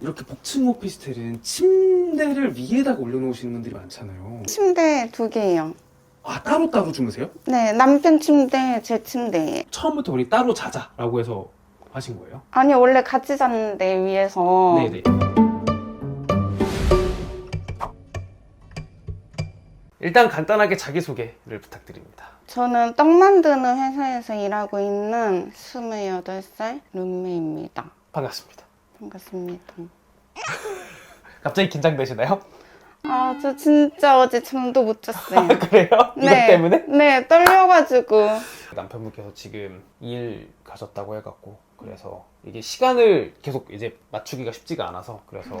이렇게 복층 오피스텔은 침대를 위에다가 올려놓으시는 분들이 많잖아요. 침대 두 개예요. 아 따로 따로 주무세요? 네, 남편 침대, 제 침대예요. 처음부터 우리 따로 자자라고 해서 하신 거예요? 아니, 원래 같이 잤는데 위에서. 네네. 일단 간단하게 자기소개를 부탁드립니다. 저는 떡 만드는 회사에서 일하고 있는 28살 룸메입니다. 반갑습니다. 반갑습니다. 갑자기 긴장되시나요? 아, 저 진짜 어제 잠도 못 잤어요. 그래요? 이것 때문에? 네, 떨려가지고. 남편분께서 지금 일 가셨다고 해갖고 그래서 이게 시간을 계속 이제 맞추기가 쉽지가 않아서 그래서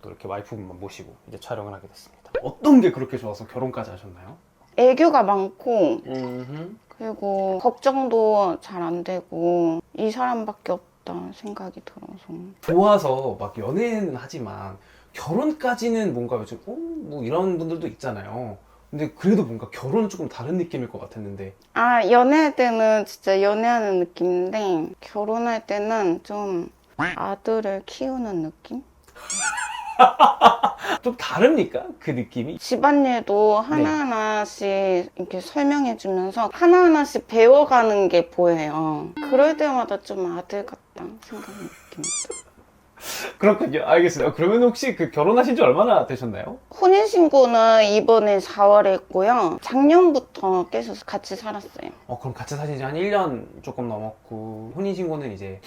또 이렇게 와이프분만 모시고 이제 촬영을 하게 됐습니다. 어떤 게 그렇게 좋아서 결혼까지 하셨나요? 애교가 많고, 음. 그리고 걱정도 잘 안 되고, 이 사람밖에 없 다 생각이 들어서. 좋아서 막 연애는 하지만 결혼까지는 뭔가 요즘 어? 뭐 이런 분들도 있잖아요. 근데 그래도 뭔가 결혼은 조금 다른 느낌일 것 같았는데 아, 연애할 때는 진짜 연애하는 느낌인데, 결혼할 때는 좀 아들을 키우는 느낌? 좀 다릅니까? 그 느낌이? 집안일도 하나하나씩 이렇게 설명해주면서 하나하나씩 배워가는 게 보여요. 그럴 때마다 좀 아들 같 다 생각하는 느낌입니다. 그렇군요. 알겠습니다. 그러면 혹시 그 결혼하신 지 얼마나 되셨나요? 혼인신고는 이번에 4월에 했고요. 작년부터 계속 같이 살았어요. 어, 그럼 같이 사신 지 한 1년 조금 넘었고 혼인신고는 이제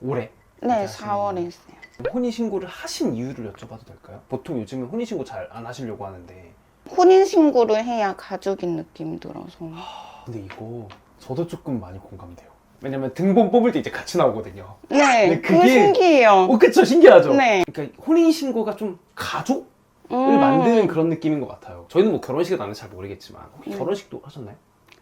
올해 네, 이제 하시는 4월에 했어요. 혼인신고를 하신 이유를 여쭤봐도 될까요? 보통 요즘은 혼인신고 잘 안 하시려고 하는데 혼인신고를 해야 가족인 느낌이 들어서. 근데 이거 저도 조금 많이 공감돼요. 왜냐면 등본 뽑을 때 이제 같이 나오거든요. 네, 근데 그거 그게- 신기해요. 어, 그쵸. 신기하죠? 네. 그러니까 혼인 신고가 좀 가족을 음. 만드는 그런 느낌인 것 같아요. 저희는 뭐 결혼식은 안 해서 잘 모르겠지만 혹시 네. 결혼식도 하셨나요?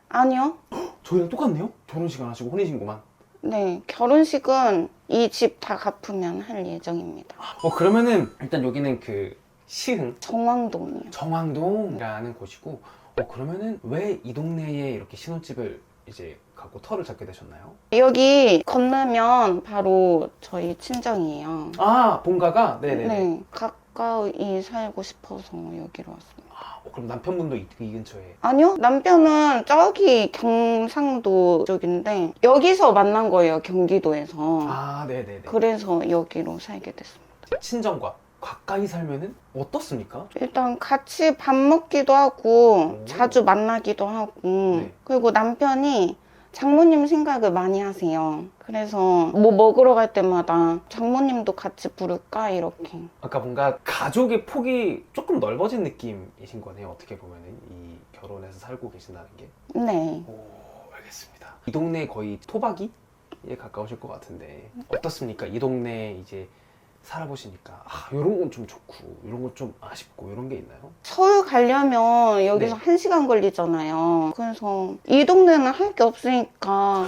아니요. 저희랑 똑같네요? 결혼식 안 하시고 혼인 신고만. 네, 결혼식은 이 집 다 갚으면 할 예정입니다. 어, 그러면은 일단 여기는 그 시흥 정왕동이요. 정왕동이라는 곳이고 어 그러면은 왜 이 동네에 이렇게 신혼집을 이제 가고 터를 잡게 되셨나요? 여기 건너면 바로 저희 친정이에요. 아 본가가 네네네. 네, 가까이 살고 싶어서 여기로 왔습니다. 어, 그럼 남편분도 이, 이 근처에 아니요, 남편은 저기 경상도 쪽인데 여기서 만난 거예요, 경기도에서. 아 네네네. 그래서 여기로 살게 됐습니다. 친정과 가까이 살면은 어떻습니까? 일단 같이 밥 먹기도 하고 오. 자주 만나기도 하고 네. 그리고 남편이 장모님 생각을 많이 하세요. 그래서 뭐 먹으러 갈 때마다 장모님도 같이 부를까 이렇게. 아까 뭔가 가족의 폭이 조금 넓어진 느낌이신 거네요. 어떻게 보면은 이 결혼해서 살고 계신다는 게. 네. 오 알겠습니다. 이 동네 거의 토박이에 가까우실 것 같은데 어떻습니까? 이 동네 이제 살아보시니까 아 이런 건 좀 좋고 이런 건 좀 아쉽고 이런 게 있나요? 서울 가려면 여기서 네. 한 시간 걸리잖아요. 그래서 이 동네는 할 게 없으니까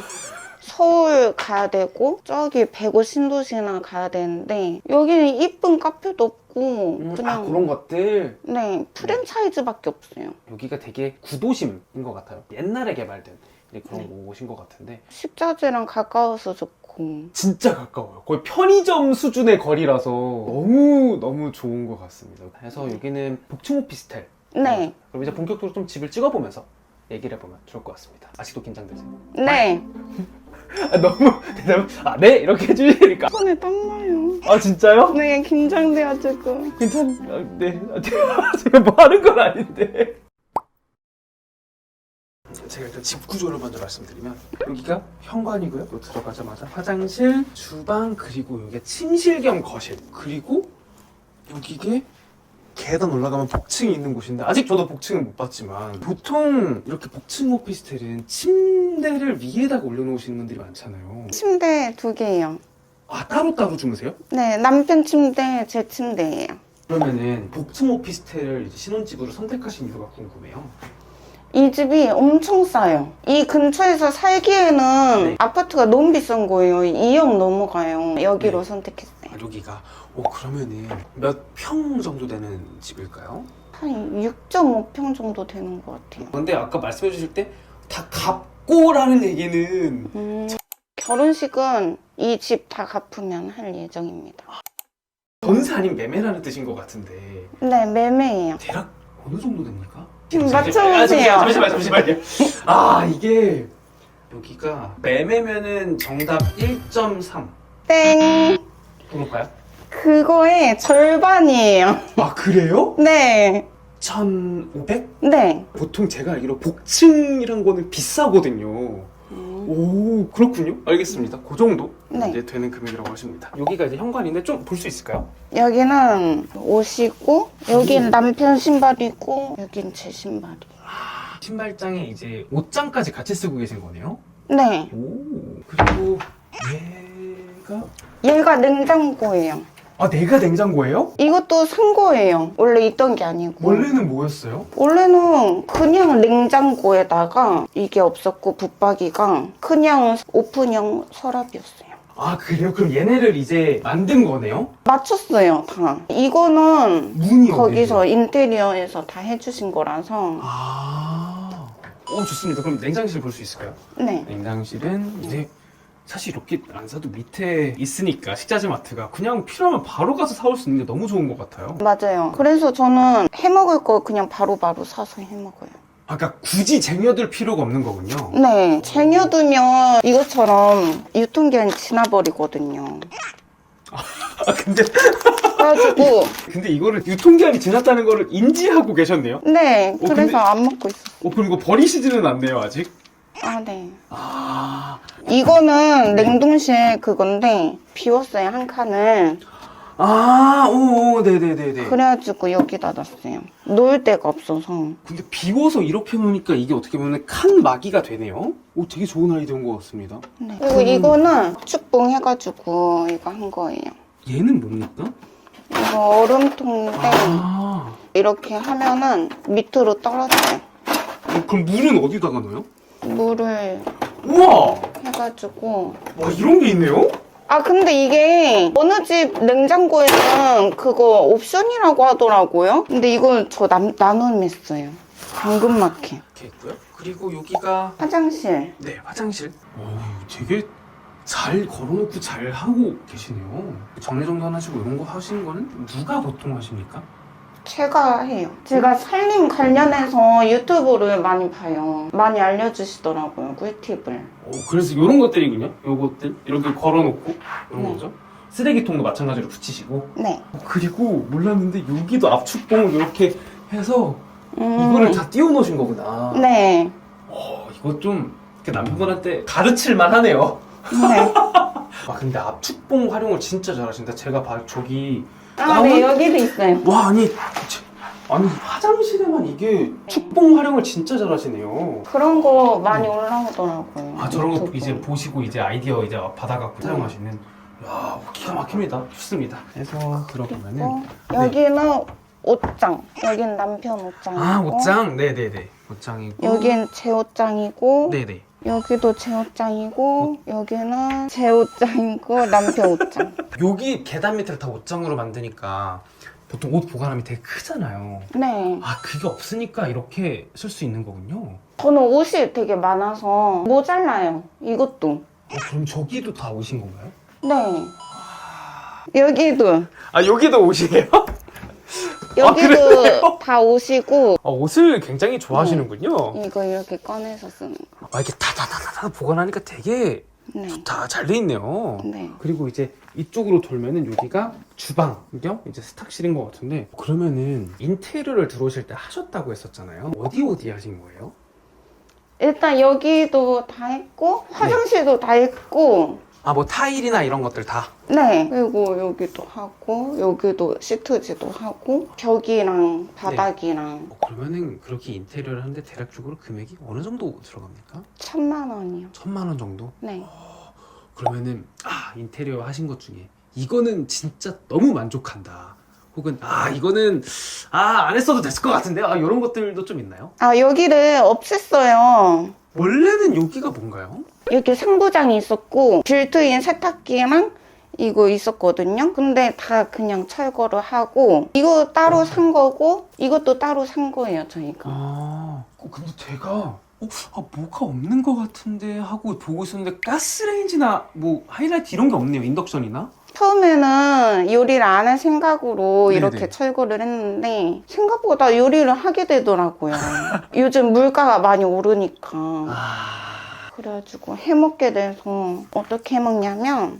서울 가야 되고 저기 배구 신도시나 가야 되는데 여기는 이쁜 카페도 없고 음, 그냥 아 그런 것들 네 프랜차이즈밖에 없어요. 여기가 되게 구도심인 것 같아요. 옛날에 개발된 이제 그런 네. 곳인 것 같은데 식자재랑 가까워서 좋고 진짜 가까워요. 거의 편의점 수준의 거리라서 너무 너무 좋은 것 같습니다. 그래서 여기는 복층 오피스텔. 네 그럼 이제 본격적으로 좀 집을 찍어보면서 얘기를 해보면 좋을 것 같습니다. 아직도 긴장되세요? 네. 아, 너무 대답 아네 이렇게 해주시니까 손에 땀 나요. 아 진짜요? 네, 긴장돼가지고. 괜찮 아, 네 아, 제가- 제가 뭐 하는 건 아닌데 제가 일단 집 구조를 먼저 말씀드리면 여기가 현관이고요 또 들어가자마자 화장실 주방 그리고 여기가 침실 겸 거실 그리고 여기게 계단 올라가면 복층이 있는 곳인데 아직 저도 복층은 못 봤지만 보통 이렇게 복층 오피스텔은 침대를 위에다가 올려놓으시는 분들이 많잖아요 침대 두 개예요. 아 따로 따로 주무세요? 네, 남편 침대, 제 침대예요. 그러면은 복층 오피스텔을 이제 신혼집으로 선택하신 이유가 궁금해요. 이 집이 엄청 싸요. 이 근처에서 살기에는 네. 아파트가 너무 비싼 거예요. 2억 넘어가요. 여기로 네. 선택했어요. 아, 여기가 오 그러면은 몇 평 정도 되는 집일까요? 한 6.5평 정도 되는 것 같아요. 근데 아까 말씀해 주실 때 다 갚고라는 얘기는 음, 결혼식은 이 집 다 갚으면 할 예정입니다. 전세 아닌 매매라는 뜻인 것 같은데 네, 매매예요. 대략 어느 정도 됩니까? 좀 잠시만요. 맞춰보세요. 아, 잠시만, 잠시만요. 아 이게 여기가 매매면은 정답 1.3 땡. 그럴까요? 그거의 절반이에요. 아 그래요? 네. 1,500? 네. 보통 제가 알기로 복층이란 거는 비싸거든요. 오 그렇군요. 알겠습니다. 그 정도 네. 이제 되는 금액이라고 하십니다. 여기가 이제 현관인데 좀 볼 수 있을까요? 여기는 옷이고, 여긴 남편 신발이고, 여긴 제 신발이. 신발장에 이제 옷장까지 같이 쓰고 계신 거네요. 네. 오 그리고 얘가 얘가 냉장고예요. 아 내가 냉장고예요? 이것도 산 거예요. 원래 있던 게 아니고. 원래는 뭐였어요? 원래는 그냥 냉장고에다가 이게 없었고 붙박이가 그냥 오픈형 서랍이었어요. 아 그래요? 그럼 얘네를 이제 만든 거네요? 맞췄어요, 다. 이거는 문이 거기서 어디세요? 인테리어에서 다 해주신 거라서. 아, 오 좋습니다. 그럼 냉장실 볼 수 있을까요? 네. 냉장실은 이제 사실 이렇게 안 사도 밑에 있으니까 식자재 마트가 그냥 필요하면 바로 가서 사올 수 있는 게 너무 좋은 것 같아요. 맞아요. 그래서 저는 해 먹을 거 그냥 바로바로 사서 해 먹어요. 아까 굳이 쟁여둘 필요가 없는 거군요. 네. 쟁여두면 이것처럼 유통기한이 지나버리거든요. 아 근데 그래가지고, 근데 이거를 유통기한이 지났다는 거를 인지하고 계셨네요. 네. 어, 그래서 근데- 안 먹고 있었어요. 어 그리고 버리시지는 않네요 아직. 아, 네. 아, 이거는 냉동실 그건데 비웠어요 한 칸을 아, 오, 오, 네네네네. 그래가지고 여기다 놨어요 놓을 데가 없어서 근데 비워서 이렇게 놓으니까 이게 어떻게 보면 칸 마기가 되네요. 오, 되게 좋은 아이디어인 것 같습니다. 네. 그리고 이거는 축봉 해가지고 이거 한 거예요 얘는 뭡니까? 이거 얼음통인데 아, 이렇게 하면은 밑으로 떨어져요 어, 그럼 물은 어디다가 넣어요? 물을 우와, 해가지고 와 이런 게 있네요? 아 근데 이게 어느 집 냉장고에는 그거 옵션이라고 하더라고요 근데 이거 저 남, 나눔했어요 당근마켓 이렇게 있고요. 그리고 여기가 화장실 네 화장실. 오, 되게 잘 걸어놓고 잘 하고 계시네요. 정리정돈 하시고 이런 거 하시는 거는 누가 보통 하십니까? 제가 해요. 제가 살림 관련해서 유튜브를 많이 봐요. 많이 알려주시더라고요, 꿀팁을. 오, 그래서 이런 것들이군요. 요것들 이렇게 걸어놓고 이런 네. 거죠. 쓰레기통도 마찬가지로 붙이시고 네. 어, 그리고 몰랐는데 여기도 압축봉을 이렇게 해서 음, 이거를 다 띄워놓으신 거구나. 네. 어, 이거 좀 이렇게 남편분한테 가르칠만 하네요. 네. 아 근데 압축봉 활용을 진짜 잘하신다. 제가 봐 저기 아, 네, 여기도 있어요. 와 아니 제- 아니 화장실에만 이게 축봉 활용을 진짜 잘하시네요. 그런 거 많이 올라오더라고요. 아 저런 거 유튜브. 이제 보시고 이제 아이디어 이제 받아갖고 네. 사용하시는. 야 기가 막힙니다. 좋습니다. 해서 들어보면은 어, 여기는 옷장. 여긴 남편 옷장이고. 아 옷장 네네네 옷장이고 여긴 제 옷장이고. 네네 여기도 제 옷장이고. 여기는 제 옷장이고, 남편 옷장. 여기 계단 밑을 다 옷장으로 만드니까 보통 옷 보관함이 되게 크잖아요. 네. 아 그게 없으니까 이렇게 쓸 수 있는 거군요. 저는 옷이 되게 많아서 모자라요. 이것도. 어, 그럼 저기도 다 옷인 건가요? 네. 여기도. 아 여기도 옷이에요? 여기도 그래요? 다 옷이고. 아, 옷을 굉장히 좋아하시는군요. 이거 이렇게 꺼내서 쓰는 거. 아 이게 다다다다다 보관하니까 되게 네. 다잘 돼 있네요. 네. 그리고 이제 이쪽으로 돌면은 여기가 주방 겸 이제 스탁실인 것 같은데 그러면은 인테리어를 들어오실 때 하셨다고 했었잖아요. 어디 어디 하신 거예요? 일단 여기도 다 했고, 화장실도 다 했고, 아 뭐 타일이나 이런 것들 다. 네. 그리고 여기도 하고, 여기도 시트지도 하고, 벽이랑 바닥이랑 어, 그러면은 그렇게 인테리어를 하는데 대략적으로 금액이 어느 정도 들어갑니까? 천만 원이요. 천만 원 정도? 네. 그러면은 아 인테리어 하신 것 중에 이거는 진짜 너무 만족한다. 혹은 아 이거는 아 안 했어도 됐을 것 같은데 아 이런 것들도 좀 있나요? 아, 여기를 없앴어요. 원래는 여기가 뭔가요? 이렇게 상부장이 있었고, 빌트인 세탁기랑 이거 있었거든요. 근데 다 그냥 철거를 하고, 이거 따로 산 거고, 이것도 따로 산 거예요, 저희가. 아 어, 근데 제가 어, 아 뭐가 없는 것 같은데 하고 보고 있었는데 가스레인지나 뭐 하이라이트 이런 게 없네요 인덕션이나 처음에는 요리를 안 할 생각으로 네네. 이렇게 철거를 했는데 생각보다 요리를 하게 되더라고요. 요즘 물가가 많이 오르니까. 아, 그래가지고 해먹게 돼서 어떻게 해먹냐면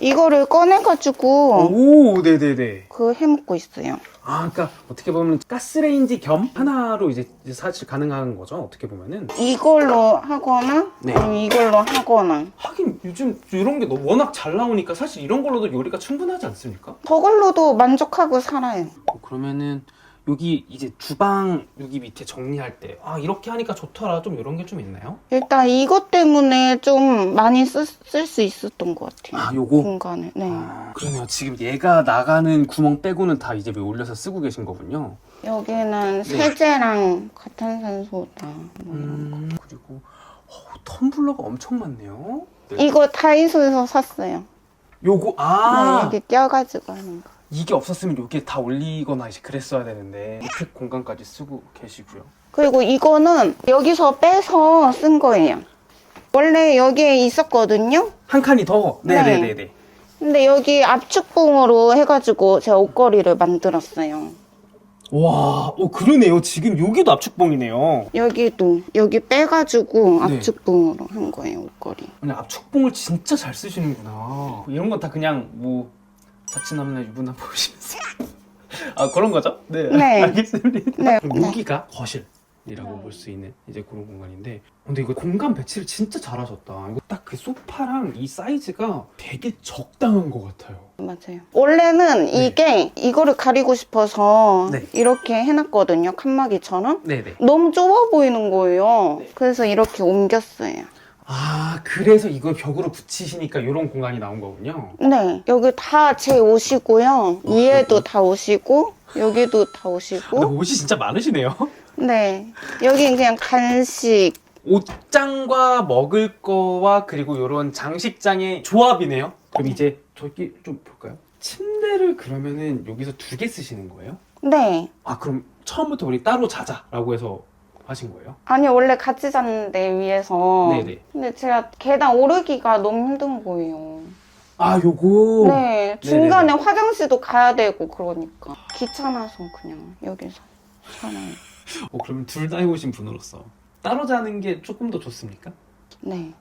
이거를 꺼내가지고 오, 네네네. 그 해먹고 있어요. 아, 그러니까 어떻게 보면 가스레인지 겸 하나로 이제 이제 사실 가능한 거죠. 어떻게 보면은. 이걸로 하거나 네. 아니면 이걸로 하거나 하긴 요즘 이런 게 너무 워낙 잘 나오니까 사실 이런 걸로도 요리가 충분하지 않습니까? 저걸로도 만족하고 살아요. 어, 그러면은 여기 이제 주방 여기 밑에 정리할 때 아 이렇게 하니까 좋더라 좀 이런 게 좀 있나요? 일단 이것 때문에 좀 많이 쓸 수 있었던 것 같아요. 아 요거? 공간을. 네. 아, 그러네요. 지금 얘가 나가는 구멍 빼고는 다 이제 올려서 쓰고 계신 거군요. 여기는 세제랑 과탄산소다. 음, 그리고 어, 텀블러가 엄청 많네요. 네. 이거 다이소에서 샀어요. 요거 아 네, 여기 껴가지고 하는 거. 이게 없었으면 여기에 다 올리거나 이제 그랬어야 되는데 밑에 공간까지 쓰고 계시고요. 그리고 이거는 여기서 빼서 쓴 거예요. 원래 여기에 있었거든요. 한 칸이 더. 네. 네네네 네. 근데 여기 압축봉으로 해가지고 제가 옷걸이를 만들었어요. 와, 어 그러네요. 지금 여기도 압축봉이네요. 여기도 여기 빼가지고 네. 압축봉으로 한 거예요 옷걸이. 그냥 압축봉을 진짜 잘 쓰시는구나. 이런 건 다 그냥 뭐 자취남이나 유부남 보시면서 아 그런 거죠? 네. 네. 알겠습니다. 네. 그럼 네. 여기가 거실 이라고 볼 수 있는 이제 그런 공간인데 근데 이거 공간 배치를 진짜 잘하셨다. 이거 딱 그 소파랑 이 사이즈가 되게 적당한 것 같아요. 맞아요. 원래는 이게 이거를 가리고 싶어서 네. 이렇게 해놨거든요. 칸막이처럼. 네네. 너무 좁아 보이는 거예요. 네. 그래서 이렇게 옮겼어요. 아 그래서 이걸 벽으로 붙이시니까 이런 공간이 나온 거군요. 네. 여기 다 제 옷이고요. 위에도 다 옷이고, 여기도 다 근데 옷이고. 옷이 진짜 많으시네요. 네. 여긴 그냥 간식. 옷장과 먹을 거와 그리고 이런 장식장의 조합이네요. 그럼 이제 저기 좀 볼까요? 침대를 그러면은 여기서 두 개 쓰시는 거예요? 네. 아 그럼 처음부터 우리 따로 자자라고 해서 하신 거예요? 아니, 원래 같이 잤는데, 위에서. 네네. 근데 제가 계단 오르기가 너무 힘든 거예요. 아 요거. 네. 중간에 화장실도 가야 되고, 그러니까. 귀찮아서 그냥 여기서 살아요. 어, 그러면 둘다 해보신 분으로서 따로 자는 게 조금 더 좋습니까? 네.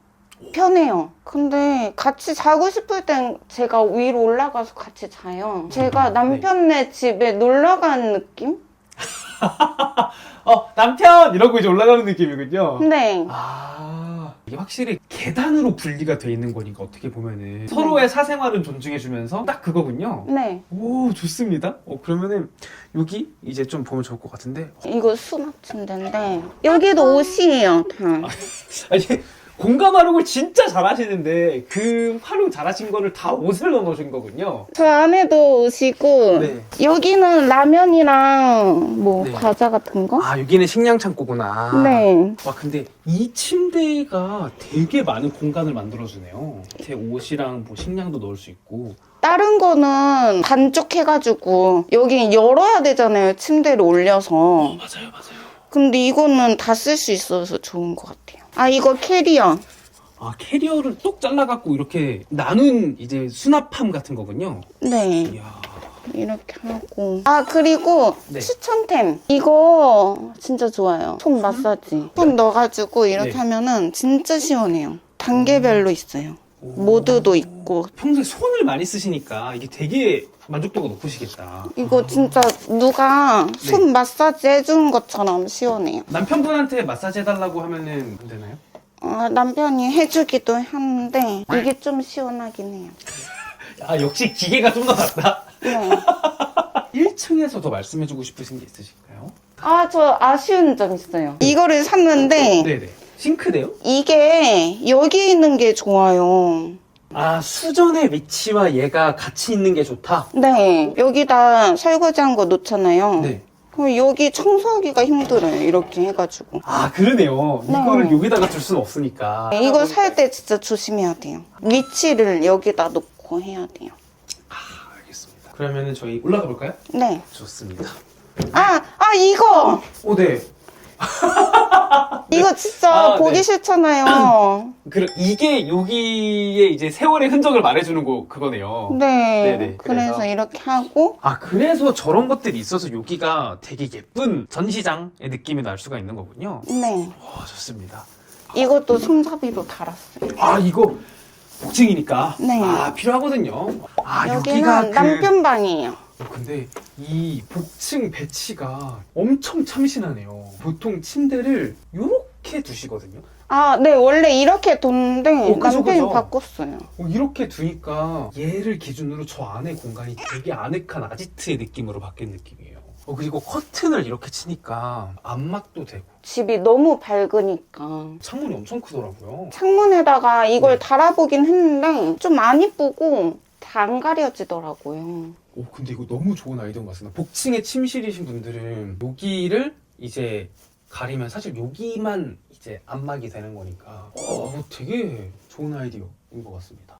편해요. 근데 같이 자고 싶을 땐 제가 위로 올라가서 같이 자요. 제가 네. 남편네 집에 놀러 간 느낌? 어 남편 이러고 이제 올라가는 느낌이군요. 네. 아 이게 확실히 계단으로 분리가 돼 있는 거니까 어떻게 보면은 서로의 사생활은 존중해주면서 딱 그거군요. 네. 오 좋습니다. 어 그러면은 여기 이제 좀 보면 좋을 것 같은데 이거 수납 침대인데 여기도 옷이에요, 다. 아니 공간 활용을 진짜 잘하시는데 그 활용 잘하신 거를 다 옷을 넣어놓으신 거군요. 저 안에도 옷이고 네. 여기는 라면이랑 뭐 네. 과자 같은 거? 아 여기는 식량 창고구나. 네. 와 근데 이 침대가 되게 많은 공간을 만들어주네요. 제 옷이랑 뭐 식량도 넣을 수 있고. 다른 거는 반쪽 해가지고 여기 열어야 되잖아요, 침대를 올려서. 어 맞아요 맞아요. 근데 이거는 다 쓸 수 있어서 좋은 것 같아요. 아, 이거 캐리어. 아 캐리어를 똑 잘라갖고 이렇게 나눈 이제 수납함 같은 거군요. 네. 이야. 이렇게 하고. 아, 그리고 네. 추천템. 이거 진짜 좋아요. 손 마사지. 손 넣어가지고 이렇게 네. 하면은 진짜 시원해요. 단계별로 있어요. 모드도 있고. 평소에 손을 많이 쓰시니까 이게 되게 만족도가 높으시겠다. 이거 진짜 누가 네. 손 마사지 해주는 것처럼 시원해요. 남편분한테 마사지 해달라고 하면은 안 되나요? 아, 남편이 해주기도 하는데 이게 좀 시원하긴 해요. 아 역시 기계가 좀 더 낫다. 네. 1층에서 더 말씀해주고 싶으신 게 있으실까요? 아, 저 아쉬운 점 있어요. 이거를 샀는데 네네. 싱크대요? 이게 여기 있는 게 좋아요. 아 수전의 위치와 얘가 같이 있는 게 좋다. 네, 여기다 설거지한 거 놓잖아요. 네. 그럼 여기 청소하기가 힘들어요. 이렇게 해가지고. 아 그러네요. 네. 이거를 여기다가 둘 수는 없으니까. 이거 살 때 진짜 조심해야 돼요. 위치를 여기다 놓고 해야 돼요. 아, 알겠습니다. 그러면은 저희 올라가 볼까요? 네. 좋습니다. 아, 아, 이거! 오 네. 이거 진짜 아, 보기 네. 싫잖아요. 그 이게 여기에 이제 세월의 흔적을 말해주는 거 그거네요. 네. 네네, 그래서, 그래서. 이렇게 하고 아 그래서 저런 것들이 있어서 여기가 되게 예쁜 전시장의 느낌이 날 수가 있는 거군요. 네. 와 좋습니다. 이것도 손잡이로 달았어요. 아 이거 복층이니까 네. 아 필요하거든요. 아 여기는 여기가 그 남편 방이에요. 어, 근데 이 복층 배치가 엄청 참신하네요. 보통 침대를 이렇게 두시거든요. 아, 네. 원래 이렇게 뒀는데 어, 그죠, 남편이 그죠. 바꿨어요. 어, 이렇게 두니까 얘를 기준으로 저 안의 공간이 되게 아늑한 아지트의 느낌으로 바뀐 느낌이에요. 어, 그리고 커튼을 이렇게 치니까 안막도 되고 집이 너무 밝으니까. 창문이 엄청 크더라고요. 창문에다가 이걸 네. 달아보긴 했는데 좀 안 이쁘고 다 안 가려지더라고요. 오 근데 이거 너무 좋은 아이디어인 것 같습니다. 복층에 침실이신 분들은 여기를 이제 가리면 사실 여기만 이제 안막이 되는 거니까 어 되게 좋은 아이디어인 것 같습니다.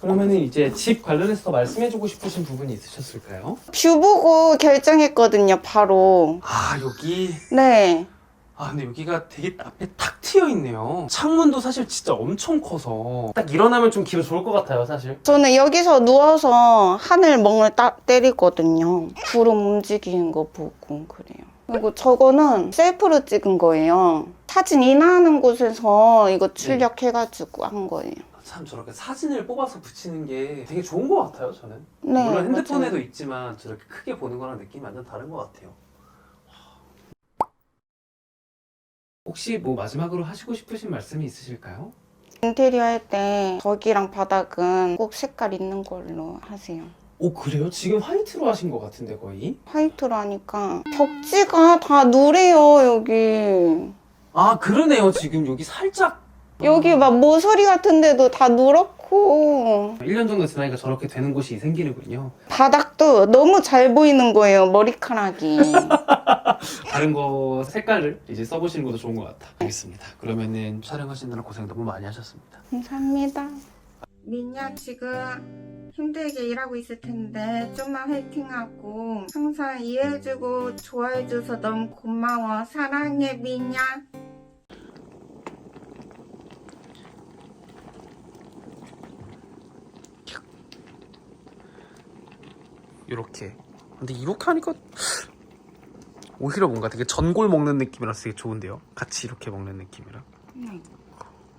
그러면은 이제 집 관련해서 더 말씀해주고 싶으신 부분이 있으셨을까요? 뷰 보고 결정했거든요, 바로. 아 여기 네. 아 근데 여기가 되게 앞에 탁 트여 있네요. 창문도 사실 진짜 엄청 커서 딱 일어나면 좀 기분 좋을 것 같아요, 사실. 저는 여기서 누워서 하늘 멍을 따, 때리거든요. 구름 움직이는 거 보고 그래요. 그리고 저거는 셀프로 찍은 거예요. 사진 인화하는 곳에서 이거 출력해가지고 한 거예요. 참 저렇게 사진을 뽑아서 붙이는 게 되게 좋은 것 같아요, 저는. 네, 물론 핸드폰에도 맞아요. 있지만 저렇게 크게 보는 거랑 느낌이 완전 다른 것 같아요. 혹시 뭐 마지막으로 하시고 싶으신 말씀이 있으실까요? 인테리어 할 때 벽이랑 바닥은 꼭 색깔 있는 걸로 하세요. 오 그래요? 지금 화이트로 하신 것 같은데 거의? 화이트로 하니까 벽지가 다 누래요, 여기. 아 그러네요. 지금 여기 살짝 여기 막 모서리 같은 데도 다 누렇 고 1년 정도 지나니까 저렇게 되는 곳이 생기는군요. 바닥도 너무 잘 보이는 거예요, 머리카락이. 다른 거 색깔을 이제 써보시는 것도 좋은 것 같아. 알겠습니다. 그러면은 촬영하시느라 고생 너무 많이 하셨습니다. 감사합니다. 민야 지금 힘들게 일하고 있을 텐데 좀만 화이팅하고 항상 이해해주고 좋아해줘서 너무 고마워. 사랑해 민야. 이렇게. 근데 이렇게 하니까 오히려 뭔가 되게 전골 먹는 느낌이라서 되게 좋은데요. 같이 이렇게 먹는 느낌이라.